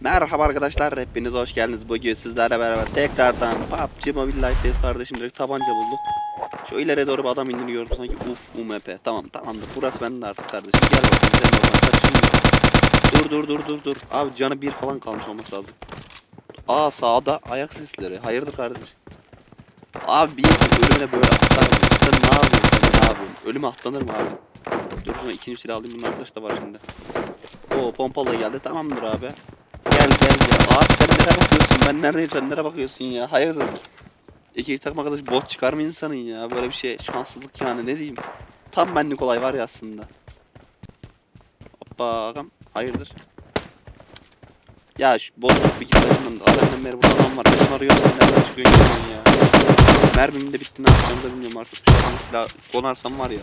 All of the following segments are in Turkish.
Merhaba arkadaşlar, hepiniz hoş geldiniz. Bugün sizlerle beraber tekrardan PUBG Mobile Life'deyiz kardeşim. Direkt tabanca bulduk. Şu ileriye doğru bir adam indiriyorum sanki. Uf, UMP. Tamam, tamamdır. Burası bende artık kardeşim. Gel bakayım. Gel bakalım. Dur, dur, dur, dur, dur. Abi canı bir falan kalmış olması lazım. Aa sağda ayak sesleri. Hayırdır kardeş? Abi bir insan ölümüne böyle atlar mı? Sen ne yapıyorsun? Sen ne yapıyorsun? Ölüme atlanır mı abi? Dur şuna ikinci silah alayım. Bunun arkadaş da var şimdi. Oo pompalı geldi. Tamamdır abi. Gel gel ya. Abi sen nereye bakıyorsun? Ben neredeyim sen nereye bakıyorsun ya? Hayırdır? İki takım arkadaş bot çıkar mı insanın ya? Böyle bir şey şanssızlık yani ne diyeyim. Tam benlik olay var ya aslında. Hoppa ağam. Hayırdır? Ya şu bot bir git başımdan. Adamdan beri burada adam var. Ben arıyorum. Sen nereden çıkıyorsun ya? Mermim de bitti ne yapacağımı da bilmiyorum artık. Şu an silah konarsam var ya.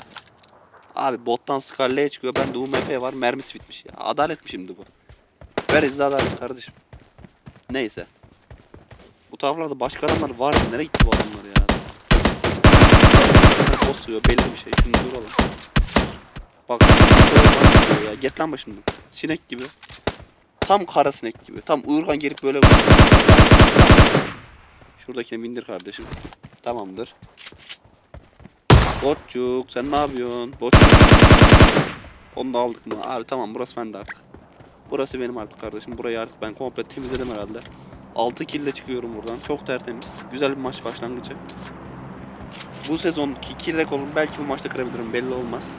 Abi bottan Scarlet'e çıkıyor. Ben de UMP var. Mermisi bitmiş ya. Adalet mi şimdi bu? Ver izle adalet kardeşim. Neyse. Bu taraflarda başka adamlar var mı? Nereye gitti bu adamlar ya? Bot sürüyor belli bir şey. Şunu duralım. Bak. ya. Get lan başımdan. Sinek gibi. Tam kara sinek gibi. Tam uyurken gelip böyle Şuradakini bindir kardeşim. Tamamdır. Botçuk sen ne yapıyorsun? Botçuk. Onu da aldık mı? Abi tamam burası bende artık. Burası benim artık kardeşim. Burayı artık ben komple temizledim herhalde. 6 kill ile çıkıyorum buradan. Çok tertemiz. Güzel bir maç başlangıcı. Bu sezonki kill rekorumu belki bu maçta kırabilirim. Belli olmaz.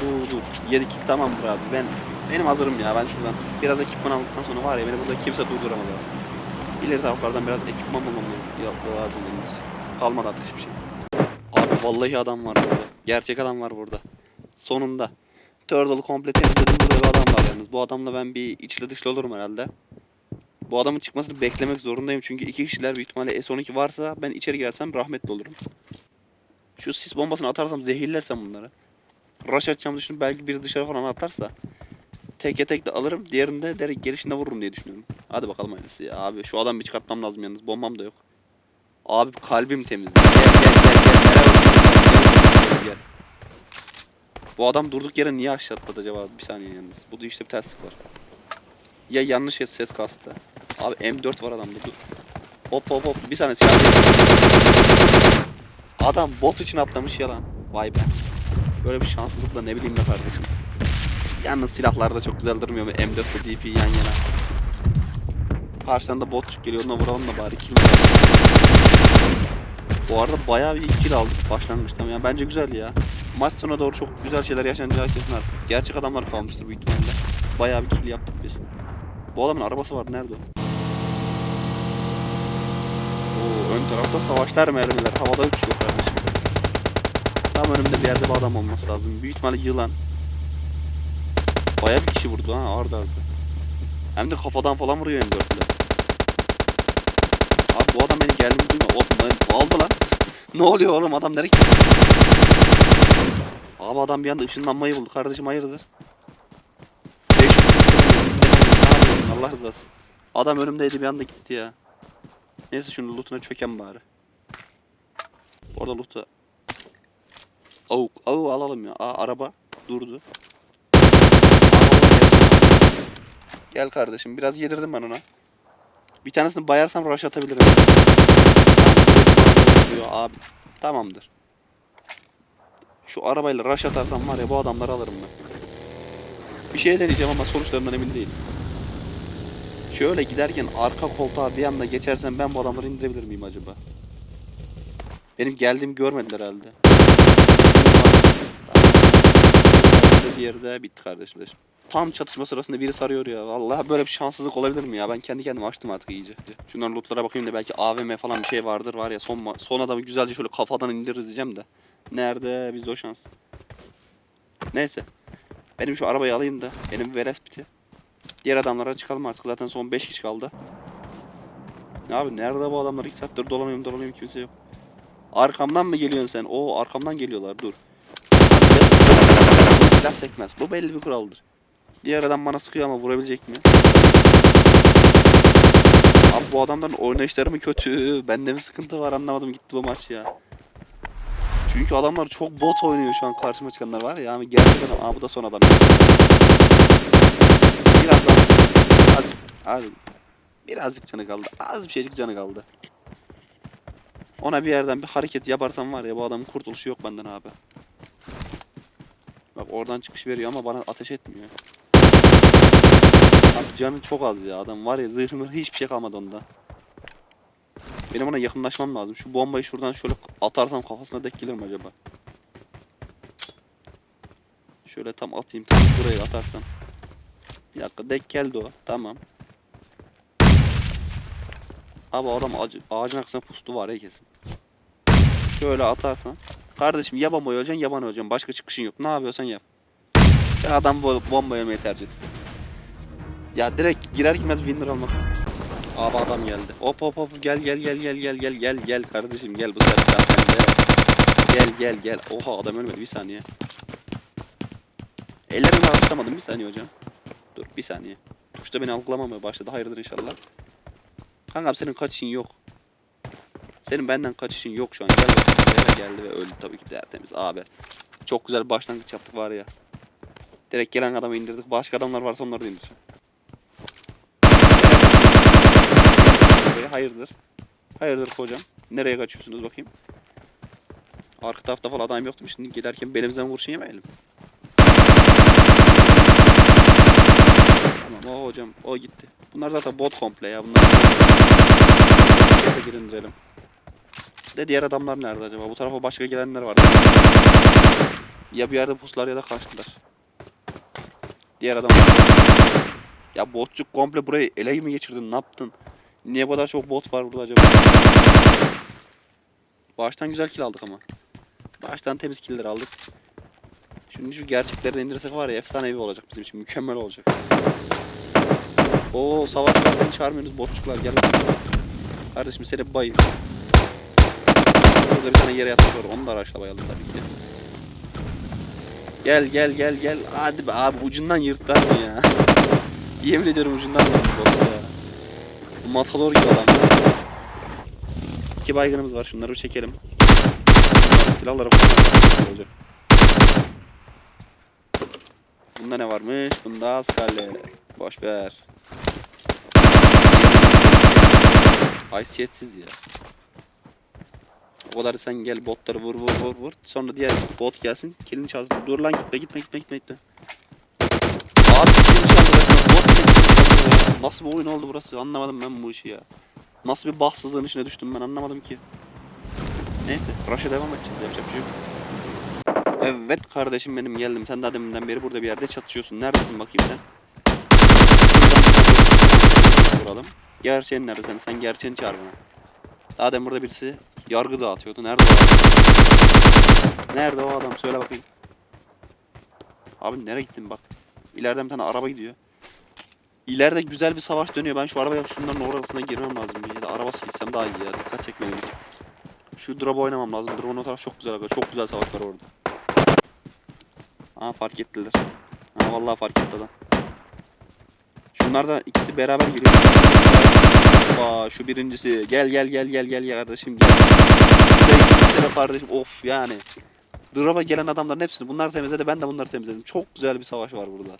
Dur dur. 7 kill tamamdır abi. Ben benim hazırım ya. Ben şuradan biraz ekipman aldıktan sonra var ya beni burada kimse durduramaz. İleri taraflardan biraz ekipman bulmam lazım. Kalmadı artık hiçbir şey. Abi vallahi adam var burada. Gerçek adam var burada. Sonunda. Turtle'ı komple temizledim. Burada bir adam var yalnız. Bu adamla ben bir içli dışlı olurum herhalde. Bu adamın çıkmasını beklemek zorundayım. Çünkü iki kişiler büyük ihtimalle S12 varsa ben içeri girersem rahmetli olurum. Şu sis bombasını atarsam zehirlersem bunları. Rush atacağımı düşünüp belki biri dışarı falan atarsa. Tek tek de alırım. Diğerini de direkt gelişinde vururum diye düşünüyorum. Hadi bakalım hayırlısı ya. Abi şu adamı bir çıkartmam lazım yalnız. Bombam da yok. Abi kalbim temiz. Gel gel gel gel. Nereye bakıyorsun? Gel, gel. Bu adam durduk yere niye aşağı atladı acaba? Bir saniye yalnız. Bu da işte bir terslik var. Ya yanlış ses, ses kastı. Abi M4 var adamda dur. Hop hop hop. Bir silah değil. Adam bot için atlamış yalan. Vay be. Böyle bir şanssızlıkla ne bileyim be kardeşim. Yalnız silahlar da çok güzel durmuyor mu? M4 ile DP yan yana. Karşıdan da botçuk geliyor. Ona vuralım da bari kill Bu arada bayağı bir kill aldık başlangıçta. Yani bence güzel ya. Maç sonuna doğru çok güzel şeyler yaşanacağı kesin artık. Gerçek adamlar kalmıştır büyük ihtimalle. Bayağı bir kill yaptık biz. Bu adamın arabası var nerede o? Oo, ön tarafta savaşlar mermiler havada uçuyor kardeşim. Tam önümde bir yerde bir adam olması lazım. Büyük ihtimalle yılan. Bayağı bir kişi vurdu ha arda arda. Hem de kafadan falan vuruyor M4 ile. Abi bu adam beni geldiğini duyma. Oğlum aldı lan. Ne oluyor oğlum adam nereye? Abi adam bir anda ışınlanmayı buldu. Kardeşim hayırdır? 500 Allah razı olsun. Adam önümdeydi bir anda gitti ya. Neyse şunu lootuna çöken bari. Orada loot'a. Avuk. Avuk alalım ya. Aa araba durdu. Gel kardeşim biraz yedirdim ben ona. Bir tanesini bayarsam rush atabilirim. Abi. Tamamdır. Şu arabayla rush atarsam var ya bu adamları alırım ben. Bir şey deneyeceğim ama sonuçlarından emin değilim. Şöyle giderken arka koltuğa bir anda geçersem ben bu adamları indirebilir miyim acaba? Benim geldiğimi görmediler herhalde. Bir yerde bitti kardeşler. Tam çatışma sırasında biri sarıyor ya. Vallahi böyle bir şanssızlık olabilir mi ya? Ben kendi kendime açtım artık iyice. Şunların lootlara bakayım da belki AVM falan bir şey vardır var ya. Son, son adamı güzelce şöyle kafadan indiririz diyeceğim de. Nerede bizde o şans? Neyse. Benim şu arabayı alayım da. Benim veres. Diğer adamlara çıkalım artık. Zaten son 5 kişi kaldı. Ne abi nerede bu adamlar? 2 saattir dolanıyorum dolanıyorum kimse yok. Arkamdan mı geliyorsun sen? Oo arkamdan geliyorlar dur. Silah sekmez. Bu belli bir kuraldır. Diğer adam bana sıkıyor ama vurabilecek mi? Abi bu adamların oynayışları mı kötü? Bende mi sıkıntı var anlamadım gitti bu maç ya. Çünkü adamlar çok bot oynuyor şu an karşıma çıkanlar var ya. Yani gerçek adam. Aa bu da son adam. Biraz daha. Hadi Abi birazcık canı kaldı. Az bir şeycik canı kaldı. Ona bir yerden bir hareket yaparsam var ya bu adamın kurtuluşu yok benden abi. Bak oradan çıkış veriyor ama bana ateş etmiyor. Canı çok az ya adam var ya zırh mırh hiçbir şey kalmadı onda. Benim ona yakınlaşmam lazım. Şu bombayı şuradan şöyle atarsam kafasına dek gelir mi acaba? Şöyle tam atayım tam şuraya atarsam. Bir dakika dek geldi o. Tamam. Abi adam ağacı, ağacın arkasına pustu var ya kesin. Şöyle atarsan. Kardeşim ya bombayı öleceksin ya bana öleceksin. Başka çıkışın yok. Ne yapıyorsan yap. Ya adam bu bomba yemeyi tercih etti. Ya direkt girer girmez winner almak. Abi adam geldi. Hop hop hop gel gel gel gel gel gel gel gel kardeşim gel bu sefer sen de. Gel gel gel. Oha adam ölmedi bir saniye. Ellerimi rastamadım bir saniye hocam. Dur bir saniye. Tuşta beni algılamamaya başladı. Hayırdır inşallah. Kankam senin kaçışın yok. Senin benden kaçışın yok şu an. Gel bakayım. Geldi ve öldü tabii ki tertemiz abi. Çok güzel başlangıç yaptık var ya. Direkt gelen adamı indirdik. Başka adamlar varsa onları da indireceğim. Hayırdır? Hayırdır hocam? Nereye kaçıyorsunuz bakayım? Arka tarafta falan adam yoktu? Şimdi giderken belimizden kurşun yemeyelim. Tamam o hocam o gitti. Bunlar zaten bot komple ya. Bunlar Gel de gir indirelim. De diğer adamlar nerede acaba? Bu tarafa başka gelenler var. Ya bir yerde puslar ya da kaçtılar. Diğer adamlar. Ya botçuk komple burayı ele mi geçirdin? Ne yaptın? Niye bu kadar çok bot var burada acaba? Baştan güzel kill aldık ama. Baştan temiz killer aldık. Şimdi şu gerçekleri de indirsek var ya efsanevi olacak bizim için. Mükemmel olacak. Oo savaşlar beni çağırmıyorsunuz botçuklar gel. Kardeşim seni bayım. Burada bir tane yere yatmış var onu da araçla bayalım tabii ki. Gel gel gel gel. Hadi be abi ucundan yırtlar mı ya? Yemin ediyorum ucundan yırttı ya. Bu Matador gibi adam. İki baygınımız var şunları bir çekelim. Silahlara olacak. Bunda ne varmış? Bunda askerle. Boş ver. Haysiyetsiz ya. O kadar sen gel botları vur vur vur vur. Sonra diğer bot gelsin. Kilini çalsın. Dur lan gitme gitme gitme gitme gitme. Abi kilini çaldı resmen. Bot bile kilini çaldı ya. Nasıl bir oyun oldu burası? Anlamadım ben bu işi ya. Nasıl bir bahtsızlığın içine düştüm ben anlamadım ki. Neyse. Rush'a devam edeceğiz. Yapacak bir şey. Evet kardeşim benim geldim. Sen daha deminden beri burada bir yerde çatışıyorsun. Neredesin bakayım sen? Vuralım. Gerçeğin nerede sen? Sen gerçeğini çağır bana. Daha demin burada birisi yargı dağıtıyordu. Nerede o? Nerede o adam? Söyle bakayım. Abi nereye gittin bak. İleriden bir tane araba gidiyor. İleride güzel bir savaş dönüyor. Ben şu arabaya şunların orasına girmem lazım. Ya da arabası gitsem daha iyi ya. Dikkat çekmeliyim. Şu drop oynamam lazım. Drop'un o taraf çok güzel. aga. Çok güzel savaş var orada. Aa fark ettiler. Ha vallahi fark etti adam. Şunlar da ikisi beraber giriyor. Aa şu birincisi. Gel gel gel gel gel ya kardeşim gel. De kardeşim of yani. Drop'a gelen adamların hepsini bunlar temizledi ben de bunları temizledim. Çok güzel bir savaş var burada.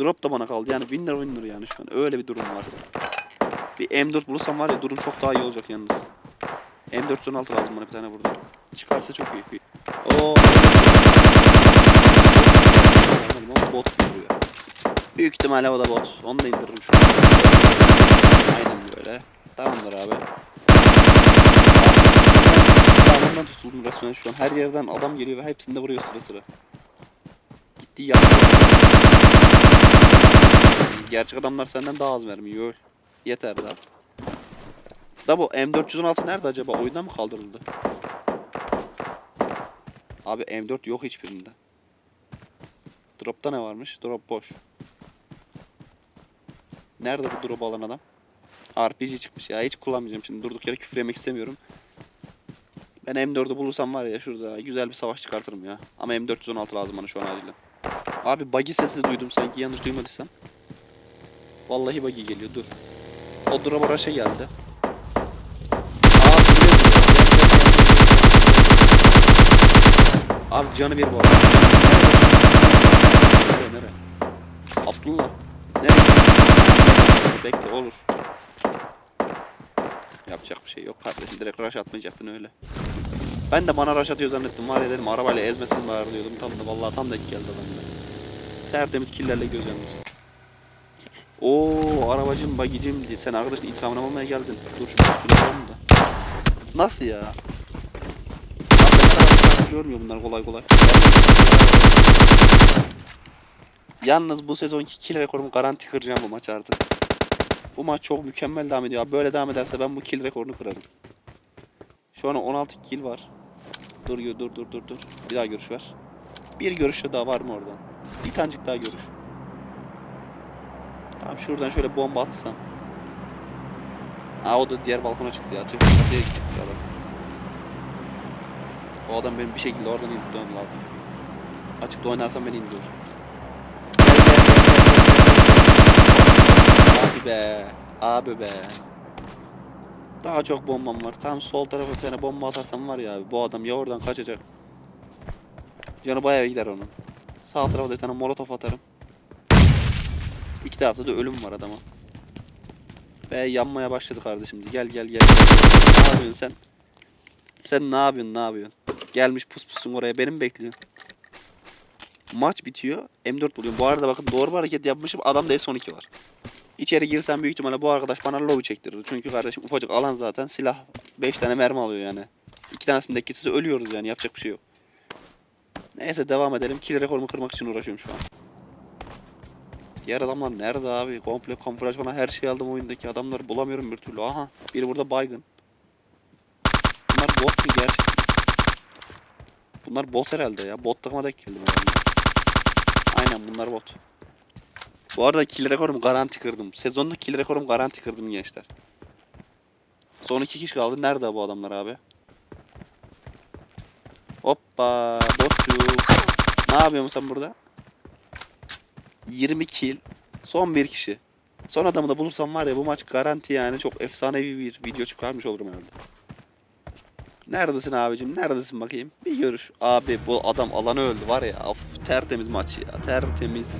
Drop da bana kaldı yani winner winner yani şu an öyle bir durum var. Bir M4 bulursam var ya durum çok daha iyi olacak yalnız. M416 lazım bana bir tane burada. Çıkarsa çok iyi. Oo. Bot vuruyor. Büyük ihtimalle o da bot. Onu da indiririm şu an. Aynen böyle. Tamamdır abi. Tamamdan tutuldum resmen şu an. Her yerden adam geliyor ve hepsini de vuruyor sıra sıra. Gitti ya. Gerçek adamlar senden daha az mermi yiyor. Yeter daha. Da bu M416 nerede acaba? Oyundan mı kaldırıldı? Abi M4 yok hiçbirinde. Drop'ta ne varmış? Drop boş. Nerede bu drop alan adam? RPG çıkmış ya. Hiç kullanmayacağım şimdi. Durduk yere küfür yemek istemiyorum. Ben M4'ü bulursam var ya şurada güzel bir savaş çıkartırım ya. Ama M416 lazım bana şu an acilen. Abi buggy sesi duydum sanki yanlış duymadıysam. Vallahi buggy geliyor dur. O drop rush'a geldi. Aa duruyor duruyor. Abi canı bir bu arada. Nereye nereye? Abdullah. Nereye? bekle olur. Yapacak bir şey yok kardeşim. Direkt rush atmayacaktın öyle. Ben de bana rush atıyor zannettim. Var ya dedim arabayla ezmesin bari. Tam da vallahi tam denk geldi adamla. Tertemiz killerle göz yalnız. Oo arabacım bagicim diye sen arkadaşın intihamını almaya geldin. Dur şu şunu yapalım da. Nasıl ya? Arabacı görmüyor bunlar kolay kolay. Yalnız bu sezonki kill rekorumu garanti kıracağım bu maç artık. Bu maç çok mükemmel devam ediyor. Böyle devam ederse ben bu kill rekorunu kırarım. Şu an 16 kill var. Dur dur dur dur dur. Bir daha görüş ver. Bir görüş daha var mı oradan? Bir tanecik daha görüş. Tamam şuradan şöyle bomba atsam. Aa o da diğer balkona çıktı ya. Tüh çatıya gitti adam. O adam benim bir şekilde oradan indirmem lazım. Açıkta oynarsam beni indirir. Abi be. Abi be. Daha çok bombam var. Tam sol tarafa bir tane bomba atarsam var ya abi. Bu adam ya oradan kaçacak. Canı bayağı gider onun. Sağ tarafa da bir tane molotof atarım. İki tarafta da ölüm var adama. Ve yanmaya başladı kardeşim. Gel gel gel. Ne yapıyorsun sen? Sen ne yapıyorsun ne yapıyorsun? Gelmiş pus pusun oraya beni mi bekliyorsun? Maç bitiyor. M4 buluyorum. Bu arada bakın doğru bir hareket yapmışım. Adamda S12 var. İçeri girsem büyük ihtimalle bu arkadaş bana lobi çektirir. Çünkü kardeşim ufacık alan zaten silah 5 tane mermi alıyor yani. İki tanesinde ikisi ölüyoruz yani yapacak bir şey yok. Neyse devam edelim. Kill rekorumu kırmak için uğraşıyorum şu an. Diğer adamlar nerede abi? Komple kamuflaj falan her şeyi aldım oyundaki adamları bulamıyorum bir türlü. Aha biri burada baygın. Bunlar bot mu gerçek? Bunlar bot herhalde ya. Bot takıma denk geldim herhalde. Aynen bunlar bot. Bu arada kill rekorumu garanti kırdım. Sezonda kill rekorumu garanti kırdım gençler. Son iki kişi kaldı. Nerede bu adamlar abi? Hoppa botçu. Ne yapıyorsun sen burada? 20 kill. Son bir kişi. Son adamı da bulursam var ya bu maç garanti yani çok efsanevi bir video çıkarmış olurum herhalde. Neredesin abicim? Neredesin bakayım? Bir görüş. Abi bu adam alanı öldü var ya. Of tertemiz maç ya. Tertemiz.